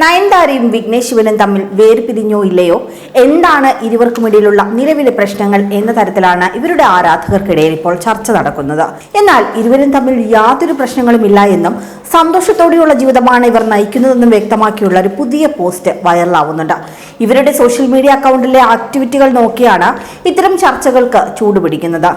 നയൻതാരയും വിഘ്നേഷ് ശിവനും തമ്മിൽ വേർപിരിഞ്ഞോ ഇല്ലയോ? എന്താണ് ഇരുവർക്കുമിടയിലുള്ള നിലവിലെ പ്രശ്നങ്ങൾ എന്ന തരത്തിലാണ് ഇവരുടെ ആരാധകർക്കിടയിൽ ഇപ്പോൾ ചർച്ച നടക്കുന്നത്. എന്നാൽ ഇരുവരും തമ്മിൽ യാതൊരു പ്രശ്നങ്ങളും ഇല്ല എന്നും സന്തോഷത്തോടെയുള്ള ജീവിതമാണ് ഇവർ നയിക്കുന്നതെന്നും വ്യക്തമാക്കിയുള്ള ഒരു പുതിയ പോസ്റ്റ് വൈറലാവുന്നുണ്ട്. ഇവരുടെ സോഷ്യൽ മീഡിയ അക്കൗണ്ടിലെ ആക്ടിവിറ്റികൾ നോക്കിയാണ് ഇത്തരം ചർച്ചകൾക്ക് ചൂടുപിടിക്കുന്നത്.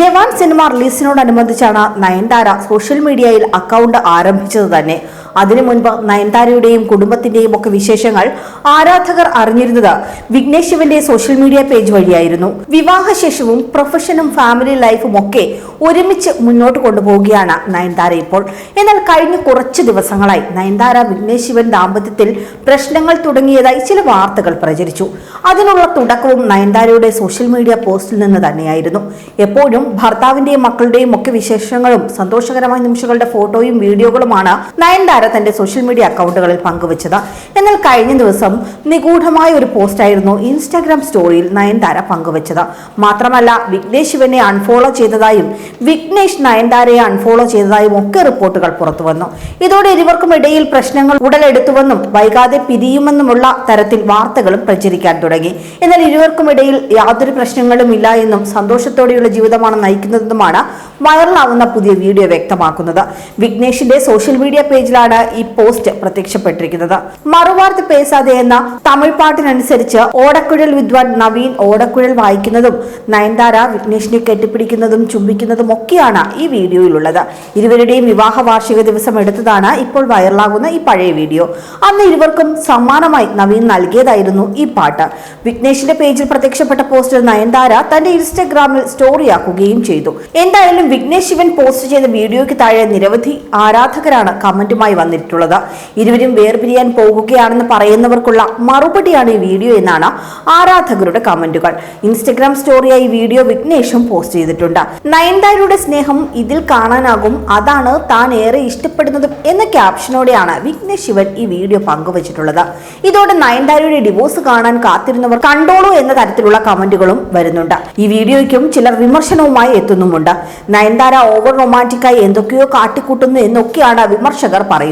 ജവാൻ സിനിമ റിലീസിനോടനുബന്ധിച്ചാണ് നയൻതാര സോഷ്യൽ മീഡിയയിൽ അക്കൗണ്ട് ആരംഭിച്ചത് തന്നെ. അതിനു മുൻപ് നയൻതാരയുടെയും കുടുംബത്തിന്റെയും ഒക്കെ വിശേഷങ്ങൾ ആരാധകർ അറിഞ്ഞിരുന്നത് വിഘ്നേഷ് ശിവന്റെ സോഷ്യൽ മീഡിയ പേജ് വഴിയായിരുന്നു. വിവാഹശേഷവും പ്രൊഫഷനും ഫാമിലി ലൈഫും ഒക്കെ ഒരുമിച്ച് മുന്നോട്ട് കൊണ്ടുപോവുകയാണ് നയൻതാര ഇപ്പോൾ. എന്നാൽ കഴിഞ്ഞ കുറച്ച് ദിവസങ്ങളായി നയൻതാര വിഘ്നേഷ് ശിവൻ ദാമ്പത്യത്തിൽ പ്രശ്നങ്ങൾ തുടങ്ങിയതായി ചില വാർത്തകൾ പ്രചരിച്ചു. അതിനുള്ള തുടക്കവും നയൻതാരയുടെ സോഷ്യൽ മീഡിയ പോസ്റ്റിൽ നിന്ന് തന്നെയായിരുന്നു. എപ്പോഴും ഭർത്താവിന്റെയും മക്കളുടെയും ഒക്കെ വിശേഷങ്ങളും സന്തോഷകരമായ നിമിഷങ്ങളുടെ ഫോട്ടോയും വീഡിയോകളുമാണ് നയൻതാര തന്റെ സോഷ്യൽ മീഡിയ അക്കൗണ്ടുകളിൽ പങ്കുവച്ചത്. എന്നാൽ കഴിഞ്ഞ ദിവസം നിഗൂഢമായ ഒരു പോസ്റ്റായിരുന്നു ഇൻസ്റ്റാഗ്രാം സ്റ്റോറിയിൽ നയൻതാര പങ്കുവച്ചത്. മാത്രമല്ല വിഘ്നേഷ് ശിവനെ അൺഫോളോ ചെയ്തതായും വിഘ്നേഷ് നയൻതാരയെ അൺഫോളോ ചെയ്തതായും ഒക്കെ റിപ്പോർട്ടുകൾ പുറത്തു വന്നു. ഇതോടെ ഇരുവർക്കും ഇടയിൽ പ്രശ്നങ്ങൾ ഉടലെടുത്തുവെന്നും വൈകാതെ പിരിയുമെന്നുമുള്ള തരത്തിൽ വാർത്തകളും പ്രചരിക്കാൻ തുടങ്ങി. എന്നാൽ ഇരുവർക്കും ഇടയിൽ യാതൊരു പ്രശ്നങ്ങളും ഇല്ല എന്നും സന്തോഷത്തോടെയുള്ള ജീവിതമാണ് നയിക്കുന്നതെന്നുമാണ് വൈറലാവുന്ന പുതിയ വീഡിയോ വ്യക്തമാക്കുന്നത്. വിഘ്നേഷിന്റെ സോഷ്യൽ മീഡിയ പേജിലാണ് ഈ പോസ്റ്റ് പ്രത്യക്ഷപ്പെട്ടിരിക്കുന്നത്. മറുവാർത്ത് പേസാതെ എന്ന തമിഴ് പാട്ടിനനുസരിച്ച് ഓടക്കുഴൽ വിദ്വാൻ നവീൻ ഓടക്കുഴൽ വായിക്കുന്നതും നയൻതാര വിഘ്നേഷിനെ കെട്ടിപ്പിടിക്കുന്നതും ചുംബിക്കുന്നതും ഒക്കെയാണ് ഈ വീഡിയോയിലുള്ളത്. ഇരുവരുടെയും വിവാഹ വാർഷിക ദിവസം എടുത്തതാണ് ഇപ്പോൾ വൈറലാകുന്ന ഈ പഴയ വീഡിയോ. അന്ന് ഇരുവർക്കും സമ്മാനമായി നവീൻ നൽകിയതായിരുന്നു ഈ പാട്ട്. വിഘ്നേഷിന്റെ പേജിൽ പ്രത്യക്ഷപ്പെട്ട പോസ്റ്റർ നയൻതാര തന്റെ ഇൻസ്റ്റഗ്രാമിൽ സ്റ്റോറിയാക്കുകയും ചെയ്തു. എന്തായാലും വിഘ്നേഷ് ശിവൻ പോസ്റ്റ് ചെയ്ത വീഡിയോയ്ക്ക് താഴെ നിരവധി ആരാധകരാണ് കമന്റുമായി വന്നിട്ടുള്ളത്. ഇരുവരും വേർപിരിയാൻ പോകുകയാണെന്ന് പറയുന്നവർക്കുള്ള മറുപടിയാണ് ഈ വീഡിയോ എന്നാണ് ആരാധകരുടെ കമന്റുകൾ. ഇൻസ്റ്റഗ്രാം സ്റ്റോറിയായി വീഡിയോ വിഘ്നേഷും പോസ്റ്റ് ചെയ്തിട്ടുണ്ട്. നയൻതാരയുടെ സ്നേഹം ഇതിൽ കാണാനാകും അതാണ് താൻ ഏറെ ഇഷ്ടപ്പെടുന്നത് എന്ന ക്യാപ്ഷനോടെയാണ് വിഘ്നേഷ് ശിവൻ ഈ വീഡിയോ പങ്കുവച്ചിട്ടുള്ളത്. ഇതോടെ നയൻതാരയുടെ ഡിവോഴ്സ് കാണാൻ കാത്തിരുന്നവർ കണ്ടോളൂ എന്ന തരത്തിലുള്ള കമന്റുകളും വരുന്നുണ്ട്. ഈ വീഡിയോയ്ക്കും ചിലർ വിമർശനവുമായി എത്തുന്നുമുണ്ട്. നയൻതാര ഓവർ റൊമാന്റിക്കായി എന്തൊക്കെയോ കാട്ടിക്കൂട്ടുന്നു എന്നൊക്കെയാണ് വിമർശകർ പറയുന്നത്.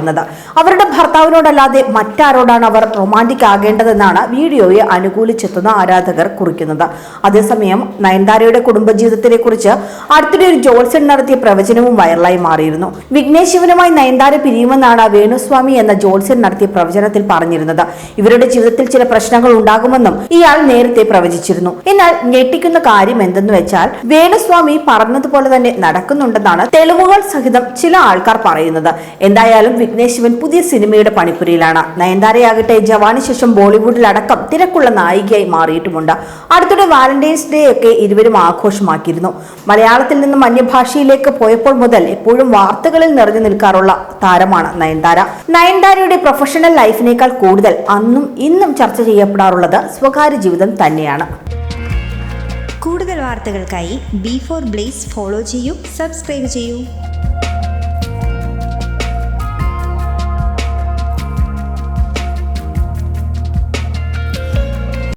അവരുടെ ഭർത്താവിനോടല്ലാതെ മറ്റാരോടാണ് അവർ റൊമാന്റിക് ആകേണ്ടതെന്നാണ് വീഡിയോയെ അനുകൂലിച്ചെത്തുന്ന ആരാധകർ കുറിക്കുന്നത്. അതേസമയം നയൻതാരയുടെ കുടുംബജീവിതത്തിനെ കുറിച്ച് അടുത്തിടെ ഒരു ജോത്സ്യൻ നടത്തിയ പ്രവചനവും വൈറലായി മാറിയിരുന്നു. വിഘ്നേഷ് ശിവനുമായി നയൻതാര പിരിയുമെന്നാണ് വേണുസ്വാമി എന്ന ജോത്സ്യൻ നടത്തിയ പ്രവചനത്തിൽ പറഞ്ഞിരുന്നത്. ഇവരുടെ ജീവിതത്തിൽ ചില പ്രശ്നങ്ങൾ ഉണ്ടാകുമെന്നും ഇയാൾ നേരത്തെ പ്രവചിച്ചിരുന്നു. എന്നാൽ ഞെട്ടിക്കുന്ന കാര്യം എന്തെന്ന് വെച്ചാൽ വേണുസ്വാമി പറഞ്ഞതുപോലെ തന്നെ നടക്കുന്നുണ്ടെന്നാണ് തെളിവുകൾ സഹിതം ചില ആൾക്കാർ പറയുന്നത്. എന്തായാലും വിഘ്നേഷ് ശിവൻ പുതിയ സിനിമയുടെ പണിപ്പുരയിലാണ്. നയൻതാരയാകട്ടെ ജവാന് ശേഷം ബോളിവുഡിലടക്കം തിരക്കുള്ള നായികയായി മാറിയിട്ടുമുണ്ട്. അടുത്തിടെ വാലന്റൈൻസ് ഡേ ഒക്കെ ഇരുവരും ആഘോഷമാക്കിയിരുന്നു. മലയാളത്തിൽ നിന്നും അന്യഭാഷയിലേക്ക് പോയപ്പോൾ മുതൽ എപ്പോഴും വാർത്തകളിൽ നിറഞ്ഞു നിൽക്കാറുള്ള താരമാണ് നയൻതാര. നയൻതാരയുടെ പ്രൊഫഷണൽ ലൈഫിനേക്കാൾ കൂടുതൽ അന്നും ഇന്നും ചർച്ച ചെയ്യപ്പെടാറുള്ളത് സ്വകാര്യ ജീവിതം തന്നെയാണ്. കൂടുതൽ വാർത്തകൾക്കായി ബി ഫോർ ബ്ലേസ് ഫോളോ ചെയ്യൂ സബ്സ്ക്രൈബ് ചെയ്യൂ.